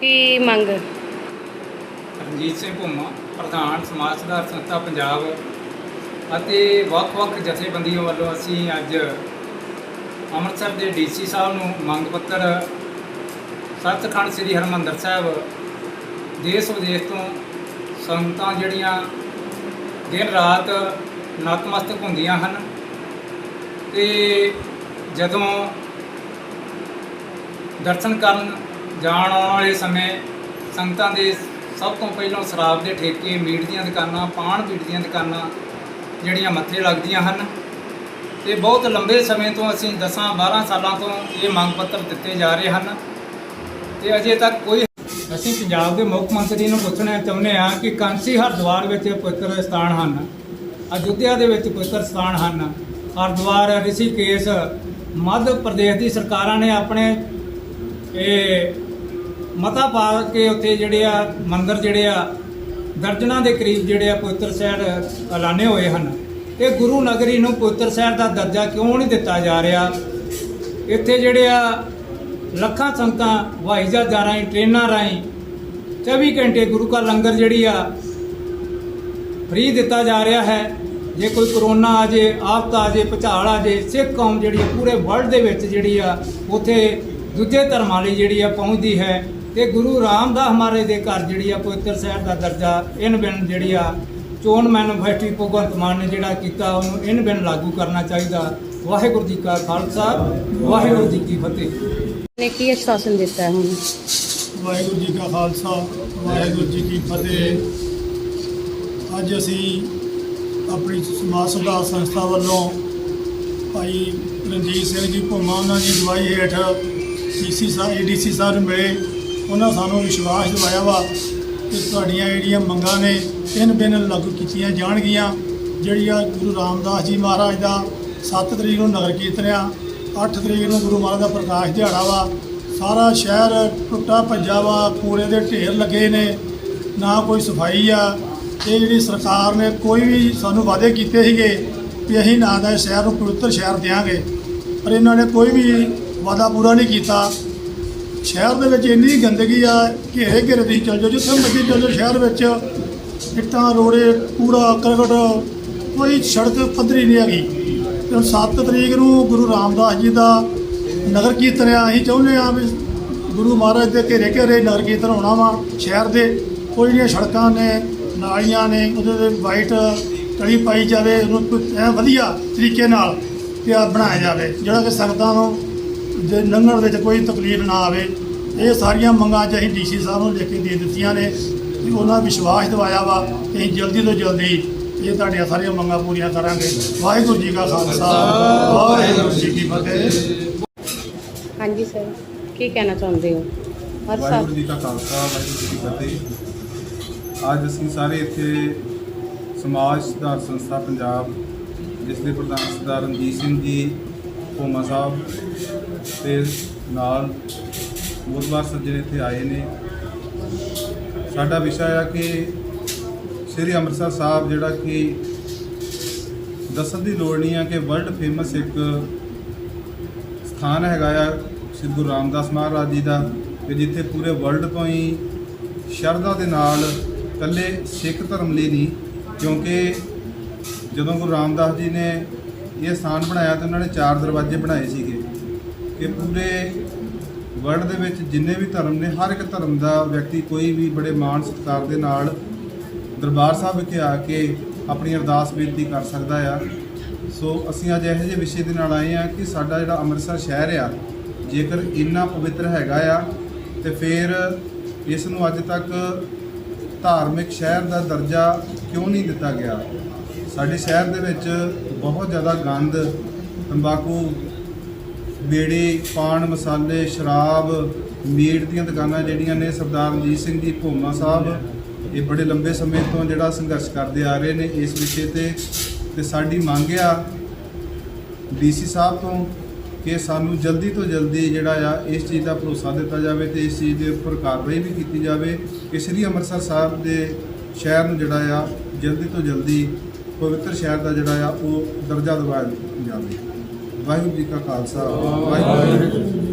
ਕੀ ਮੰਗ? ਰਣਜੀਤ ਸਿੰਘ ਭੁੰਮਾ, ਪ੍ਰਧਾਨ ਸਮਾਜ ਸੁਧਾਰ ਸੰਸਥਾ ਪੰਜਾਬ ਅਤੇ ਵੱਖ-ਵੱਖ ਜਥੇਬੰਦੀਆਂ ਵੱਲੋਂ ਅਸੀਂ ਅੱਜ ਅੰਮ੍ਰਿਤਸਰ ਦੇ ਡੀਸੀ ਸਾਹਿਬ ਨੂੰ ਮੰਗ ਪੱਤਰ ਸੱਚਖੰਡ ਸ੍ਰੀ ਹਰਿਮੰਦਰ ਸਾਹਿਬ ਦੇਸ਼ ਵਿਦੇਸ਼ ਤੋਂ ਸੰਗਤਾਂ ਜਿਹੜੀਆਂ ਦਿਨ ਰਾਤ ਨਤਮਸਤਕ ਹੁੰਦੀਆਂ ਹਨ। ਤੇ ਜਦੋਂ ਦਰਸ਼ਨ ਕਰਨ ਜਾਣ ਆਉਣ ਵਾਲੇ ਸਮੇਂ ਸੰਗਤਾਂ ਦੇ ਸਭ ਤੋਂ ਪਹਿਲਾਂ ਸ਼ਰਾਬ ਦੇ ਠੇਕੇ, ਮੀਟ ਦੀਆਂ ਦੁਕਾਨਾਂ ਪਾਣ ਪੀਟ ਦੀਆਂ ਦੁਕਾਨਾਂ ਜਿਹੜੀਆਂ ਮੱਥੇ ਲੱਗਦੀਆਂ ਹਨ। ਤੇ ਬਹੁਤ ਲੰਬੇ ਸਮੇਂ ਤੋਂ ਅਸੀਂ 10 12 ਸਾਲਾਂ ਤੋਂ ਇਹ ਮੰਗ ਪੱਤਰ ਦਿੱਤੇ ਜਾ ਰਹੇ ਹਨ। ਤੇ ਅਜੇ ਤੱਕ ਕੋਈ ਅਸੀਂ ਪੰਜਾਬ ਦੇ ਮੁੱਖ ਮੰਤਰੀ ਨੂੰ ਪੁੱਛਣਾ ਚਾਹੁੰਦੇ ਹਾਂ ਕਿ ਕਾਂਸੀ ਹਰਿਦੁਆਰ ਵਿੱਚ ਪਵਿੱਤਰ ਸਥਾਨ ਹਨ। ਅਯੁੱਧਿਆ ਦੇ ਵਿੱਚ ਪਵਿੱਤਰ ਸਥਾਨ ਹਨ। ਹਰਿਦੁਆਰ, ਰਿਸ਼ੀਕੇਸ਼, ਮੱਧ ਪ੍ਰਦੇਸ਼ ਦੀ ਸਰਕਾਰਾਂ ਨੇ ਆਪਣੇ ਇਹ ਮਤਾ ਪਾ ਕੇ ਉੱਥੇ ਜਿਹੜੇ ਆ, ਮੰਦਰ ਜਿਹੜੇ ਆ, ਦਰਜਨਾਂ ਦੇ ਕਰੀਬ ਜਿਹੜੇ ਆ ਪਵਿੱਤਰ ਸ਼ਹਿਰ ਐਲਾਨੇ ਹੋਏ ਹਨ। ਇਹ ਗੁਰੂ ਨਗਰੀ ਨੂੰ ਪਵਿੱਤਰ ਸ਼ਹਿਰ ਦਾ ਦਰਜਾ ਕਿਉਂ ਨਹੀਂ ਦਿੱਤਾ ਜਾ ਰਿਹਾ? ਇੱਥੇ ਜਿਹੜੇ ਆ, ਲੱਖਾਂ ਸੰਗਤਾਂ ਹਵਾਈ ਜਹਾਜ਼ਾਂ ਰਾਹੀਂ ਟ੍ਰੇਨਾਂ ਰਾਹੀਂ 24 ਘੰਟੇ ਗੁਰੂ ਕਾ ਲੰਗਰ ਜਿਹੜੀ ਆ, ਫ੍ਰੀ ਦਿੱਤਾ ਜਾ ਰਿਹਾ ਹੈ। ਜੇ ਕੋਈ ਕਰੋਨਾ ਆ ਜੇ ਆਫਤ ਆ ਜੇ ਭੁਚਾਲ ਆ ਜੇ ਸਿੱਖ ਕੌਮ ਜਿਹੜੀ ਆ ਪੂਰੇ ਵਰਲਡ ਦੇ ਵਿੱਚ ਜਿਹੜੀ ਆ ਉੱਥੇ ਦੂਜੇ ਧਰਮਾਂ ਲਈ ਜਿਹੜੀ ਆ ਪਹੁੰਚਦੀ ਹੈ। ਤੇ ਗੁਰੂ ਰਾਮਦਾਸ ਮਹਾਰਾਜ ਦੇ ਘਰ ਜਿਹੜੀ ਆ ਪਵਿੱਤਰ ਸ਼ਹਿਰ ਦਾ ਦਰਜਾ ਇਨ ਬਿਨ ਜਿਹੜੀ ਆ ਚੋਣ ਮੈਨੂਫੈਕਚਰੀ ਭਗਵੰਤ ਮਾਨ ਨੇ ਜਿਹੜਾ ਕੀਤਾ ਉਹਨੂੰ ਇਨ ਬਿਨ ਲਾਗੂ ਕਰਨਾ ਚਾਹੀਦਾ। ਵਾਹਿਗੁਰੂ ਜੀ ਕਾ ਖਾਲਸਾ ਵਾਹਿਗੁਰੂ ਜੀ ਕੀ ਫਤਿਹ। ਨੇ ਕੀ ਆਸ਼ਵਾਸਨ ਦਿੱਤਾ ਹੈ ਹੁਣ? ਵਾਹਿਗੁਰੂ ਜੀ ਕਾ ਖਾਲਸਾ ਵਾਹਿਗੁਰੂ ਜੀ ਕੀ ਫਤਿਹ। ਅੱਜ ਅਸੀਂ ਆਪਣੀ ਸਮਾਜ ਸੁਧਾਰ ਸੰਸਥਾ ਵੱਲੋਂ ਭਾਈ ਰਣਜੀਤ ਸਿੰਘ ਜੀ ਭੁੰਮਾ, ਉਹਨਾਂ ਦੀ ਅਗਵਾਈ ਹੇਠ ਡੀਸੀ ਸਾਹਿਬ ਏਡੀਸੀ ਸਾਹਿਬ ਨੂੰ ਮਿਲੇ। ਉਹਨਾਂ ਸਾਨੂੰ ਵਿਸ਼ਵਾਸ ਦਿਵਾਇਆ ਵਾ ਕਿ ਤੁਹਾਡੀਆਂ ਜਿਹੜੀਆਂ ਮੰਗਾਂ ਨੇ ਤਿੰਨ ਬਿਨ ਲਾਗੂ ਕੀਤੀਆਂ ਜਾਣਗੀਆਂ। ਜਿਹੜੀਆਂ ਗੁਰੂ ਰਾਮਦਾਸ ਜੀ ਮਹਾਰਾਜ ਦਾ 7 ਤਰੀਕ ਨੂੰ ਨਗਰ ਕੀਰਤਨ ਆ 8 ਤਰੀਕ ਨੂੰ ਗੁਰੂ ਮਹਾਰਾਜ ਦਾ ਪ੍ਰਕਾਸ਼ ਦਿਹਾੜਾ ਵਾ। ਸਾਰਾ ਸ਼ਹਿਰ ਟੁੱਟਾ ਭੱਜਾ ਵਾ, ਕੂੜੇ ਦੇ ਢੇਰ ਲੱਗੇ ਨੇ, ਨਾ ਕੋਈ ਸਫ਼ਾਈ ਆ। ਇਹ ਜਿਹੜੀ ਸਰਕਾਰ ਨੇ ਕੋਈ ਵੀ ਸਾਨੂੰ ਵਾਅਦੇ ਕੀਤੇ ਸੀਗੇ ਵੀ ਅਸੀਂ ਨਾ ਦਾ ਸ਼ਹਿਰ ਨੂੰ ਪਵਿੱਤਰ ਸ਼ਹਿਰ ਦਿਆਂਗੇ, ਪਰ ਇਹਨਾਂ ਨੇ ਕੋਈ ਵੀ ਵਾਅਦਾ ਪੂਰਾ ਨਹੀਂ ਕੀਤਾ। ਸ਼ਹਿਰ ਦੇ ਵਿੱਚ ਇੰਨੀ ਗੰਦਗੀ ਆ ਘੇਰੇ ਘੇਰੇ ਤੁਸੀਂ ਚੱਲ ਜਾਓ, ਜਿੱਥੇ ਮਰਜ਼ੀ ਚੱਲ ਜਾਓ, ਸ਼ਹਿਰ ਵਿੱਚ ਇੱਟਾਂ, ਰੋੜੇ, ਕੂੜਾ, ਕਰਕਟ, ਕੋਈ ਸੜਕ ਪੱਧਰੀ ਨਹੀਂ ਹੈਗੀ। ਤੇ ਹੁਣ 7 ਤਰੀਕ ਨੂੰ ਗੁਰੂ ਰਾਮਦਾਸ ਜੀ ਦਾ ਨਗਰ ਕੀਰਤਨ ਆ, ਅਸੀਂ ਚਾਹੁੰਦੇ ਆ ਵੀ ਗੁਰੂ ਮਹਾਰਾਜ ਦੇ ਘੇਰੇ ਘੇਰੇ ਨਗਰ ਕੀਰਤਨ ਹੋਣਾ ਵਾ ਸ਼ਹਿਰ ਦੇ। ਕੋਈ ਜਿਹੜੀਆਂ ਸੜਕਾਂ ਨੇ ਨਾਲੀਆਂ ਨੇ ਉਹਦੇ ਤੇ ਵਾਈਟ ਤਲੀ ਪਾਈ ਜਾਵੇ ਉਹਨੂੰ ਐ ਵਧੀਆ ਤਰੀਕੇ ਨਾਲ ਪਿਆ ਬਣਾਇਆ ਜਾਵੇ ਜਿਹੜਾ ਕਿ ਸੰਗਤਾਂ ਨੂੰ ਜੇ ਲੰਘਣ ਵਿੱਚ ਕੋਈ ਤਕਲੀਫ ਨਾ ਆਵੇ। ਇਹ ਸਾਰੀਆਂ ਮੰਗਾਂ ਅੱਜ ਅਸੀਂ ਡੀਸੀ ਸਾਹਿਬ ਨੂੰ ਲਿਖ ਕੇ ਦੇ ਦਿੱਤੀਆਂ ਨੇ ਕਿ ਉਹਨਾਂ ਵਿਸ਼ਵਾਸ ਦਿਵਾਇਆ ਵਾ ਕਿ ਅਸੀਂ ਜਲਦੀ ਤੋਂ ਜਲਦੀ ਇਹ ਤੁਹਾਡੀਆਂ ਸਾਰੀਆਂ ਮੰਗਾਂ ਪੂਰੀਆਂ ਕਰਾਂਗੇ। ਵਾਹਿਗੁਰੂ ਜੀ ਕਾ ਖਾਲਸਾ ਵਾਹਿਗੁਰੂ ਜੀ ਕੀ ਫਤਿਹ। ਹਾਂਜੀ ਸਰ ਕੀ ਕਹਿਣਾ ਚਾਹੁੰਦੇ ਹੋ? ਹਰ ਜੀ ਕਾ ਖਾਲਸਾ ਵਾਹਿਗੁਰੂ ਜੀ ਕੀ ਫਤਿਹ। ਅੱਜ ਅਸੀਂ ਸਾਰੇ ਇੱਥੇ ਸਮਾਜ ਸੁਧਾਰ ਸੰਸਥਾ ਪੰਜਾਬ, ਜਿਸ ਦੇ ਪ੍ਰਧਾਨ ਸਰਦਾਰ ਰਣਜੀਤ ਸਿੰਘ ਜੀ, ਭੋਮਾ ਸਾਹਿਬ ਤੇ ਨਾਲ ਬੁੱਧਵਾਰ ਸੱਜਣ ਇੱਥੇ ਆਏ ਨੇ। ਸਾਡਾ ਵਿਸ਼ਾ ਆ ਕਿ ਸ੍ਰੀ ਅੰਮ੍ਰਿਤਸਰ ਸਾਹਿਬ ਜਿਹੜਾ ਕਿ ਦੱਸਣ ਦੀ ਲੋੜ ਨਹੀਂ ਆ ਕਿ ਵਰਲਡ ਫੇਮਸ ਇੱਕ ਸਥਾਨ ਹੈਗਾ ਆ ਸ੍ਰੀ ਗੁਰੂ ਰਾਮਦਾਸ ਮਹਾਰਾਜ ਜੀ ਦਾ, ਕਿ ਜਿੱਥੇ ਪੂਰੇ ਵਰਲਡ ਤੋਂ ਹੀ ਸ਼ਰਧਾ ਦੇ ਨਾਲ ਇਕੱਲੇ ਸਿੱਖ ਧਰਮ ਲਈ ਨਹੀਂ, ਕਿਉਂਕਿ ਜਦੋਂ ਗੁਰੂ ਰਾਮਦਾਸ ਜੀ ਨੇ ਇਹ ਸਥਾਨ ਬਣਾਇਆ ਤਾਂ ਉਹਨਾਂ ਨੇ ਚਾਰ ਦਰਵਾਜ਼ੇ ਬਣਾਏ ਸੀਗੇ ਕਿ ਪੂਰੇ ਵਰਲਡ ਦੇ ਵਿੱਚ ਜਿੰਨੇ ਵੀ ਧਰਮ ਨੇ, ਹਰ ਇੱਕ ਧਰਮ ਦਾ ਵਿਅਕਤੀ ਕੋਈ ਵੀ ਬੜੇ ਮਾਣ ਸਤਿਕਾਰ ਦੇ ਨਾਲ ਦਰਬਾਰ ਸਾਹਿਬ ਵਿਖੇ ਆ ਕੇ ਆਪਣੀ ਅਰਦਾਸ ਬੇਨਤੀ ਕਰ ਸਕਦਾ ਆ। ਸੋ ਅਸੀਂ ਅੱਜ ਇਹੋ ਜਿਹੇ ਵਿਸ਼ੇ ਦੇ ਨਾਲ ਆਏ ਆ ਕਿ ਸਾਡਾ ਜਿਹੜਾ ਅੰਮ੍ਰਿਤਸਰ ਸ਼ਹਿਰ ਆ, ਜੇਕਰ ਇੰਨਾ ਪਵਿੱਤਰ ਹੈਗਾ ਆ, ਤੇ ਫਿਰ ਇਸ ਨੂੰ ਅੱਜ ਤੱਕ ਧਾਰਮਿਕ ਸ਼ਹਿਰ ਦਾ ਦਰਜਾ ਕਿਉਂ ਨਹੀਂ ਦਿੱਤਾ ਗਿਆ? ਸਾਡੇ ਸ਼ਹਿਰ ਦੇ ਵਿੱਚ ਬਹੁਤ ਜ਼ਿਆਦਾ ਗੰਦ, ਤੰਬਾਕੂ, ਬੇੜੇ, ਪਾਨ, ਮਸਾਲੇ, ਸ਼ਰਾਬ, ਮੀਟ ਦੀਆਂ ਦੁਕਾਨਾਂ ਜਿਹੜੀਆਂ ਨੇ ਸਰਦਾਰ ਰਣਜੀਤ ਸਿੰਘ ਜੀ, ਭੋਮਾ ਸਾਹਿਬ, ਇਹ ਬੜੇ ਲੰਬੇ ਸਮੇਂ ਤੋਂ ਜਿਹੜਾ ਸੰਘਰਸ਼ ਕਰਦੇ ਆ ਰਹੇ ਨੇ ਇਸ ਵਿਸ਼ੇ ਤੇ। ਤੇ ਸਾਡੀ ਮੰਗ ਆ ਡੀਸੀ ਸਾਹਿਬ ਤੋਂ ਕਿ ਸਾਨੂੰ ਜਲਦੀ ਤੋਂ ਜਲਦੀ ਜਿਹੜਾ ਆ ਇਸ ਚੀਜ਼ ਦਾ ਭਰੋਸਾ ਦਿੱਤਾ ਜਾਵੇ ਤੇ ਇਸ ਚੀਜ਼ ਦੇ ਉੱਪਰ ਕਾਰਵਾਈ ਵੀ ਕੀਤੀ ਜਾਵੇ ਕਿ ਸ੍ਰੀ ਅੰਮ੍ਰਿਤਸਰ ਸਾਹਿਬ ਦੇ ਸ਼ਹਿਰ ਨੂੰ ਜਿਹੜਾ ਆ ਜਲਦੀ ਤੋਂ ਜਲਦੀ ਪਵਿੱਤਰ ਸ਼ਹਿਰ ਦਾ ਜਿਹੜਾ ਆ ਉਹ ਦਰਜਾ ਦਿਵਾਇਆ ਜਾਵੇ। ਵਾਹਿਗੁਰੂ ਜੀ ਕਾ ਖਾਲਸਾ, ਵਾਹਿਗੁਰੂ ਜੀ